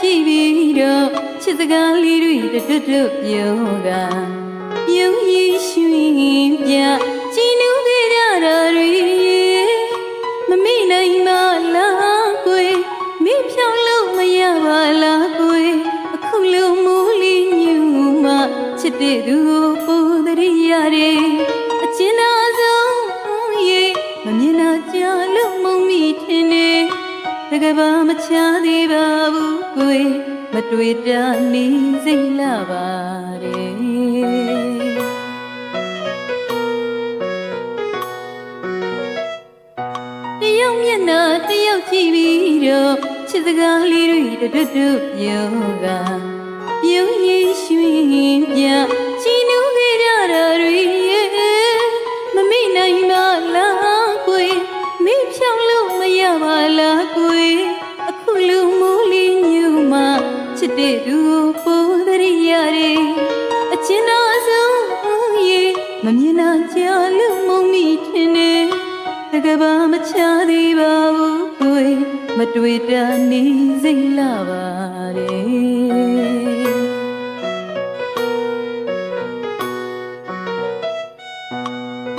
ကြည့်ပြီးတော့ချစ်စကားလေးတွေတွတ်တွတ်ပြောကပြုံးရည်ရွှင်ပြကြည်နူးခဲ့ကြတာတွေမမိနိုင်ပါလားကိုယ်မိဖြောင်းလို့မရပါလားကိုယ်အခုလိုမိုးလေးညူမှချစ်တဲ့သူကိုပို့တရိရတယ် တကဘာမချသေးပါဘူးကိုယ်မတွေ့တာနေစိတ်လာပါတယ်တယောက်မျက်နှာတယောက်ကြည့်ပြီးတော့ချစ်စကားလေးတွေတွတ်တွတ်ပြောကပြုံးရည်ရွှင်ပြချီနူးခဲ့ စ်တဲ့သူကိုပို့တရိရတယ်အချင်းတော်ဆုံးရေမမြင်တော့ကြလို့မုံမိထင်နေတကဘာမချသေးပါဘူးကိုယ်မတွေ့တာနေစိတ်လာပါတယ်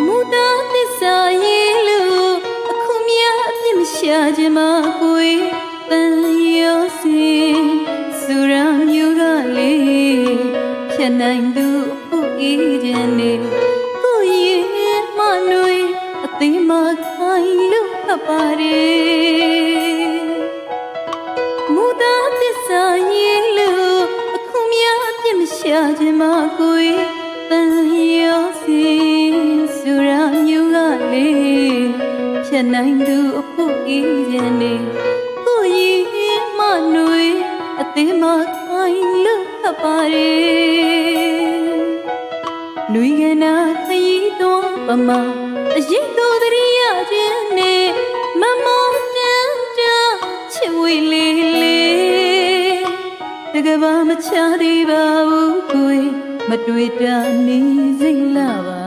မူတာသစ္စာရေးလို့အခုမြအပြစ်မရှာခြင်းမကိုယ်တန်ရောစီစူ တ်နိုင်သူအဖို့အေးခြင်းနေကိုယ်ရဲ့မနွေအသိမခိုင်လို့ခပ်ပါတယ်မူတာသစ္စာရေးလို့အခုမြအပြစ်မရှာခြင်းမကိုယ်တန်ရောစီစူရမျိုးကလေးဖြတ်နိုင်သူအဖို့အေးခြင်းနေကိုရင်မနွေအသေးမခိုင်လို့ ခပ်ပါရဲ့လူရနာခရီးတော်ပမာအရင်တို့တရိယခြင်းနဲ့မမောတန်တချစ်ဝေလေးလေးတကဘာမချသေးပါဘူးကိုယ်မတွေ့တာနေစိတ်လာပါ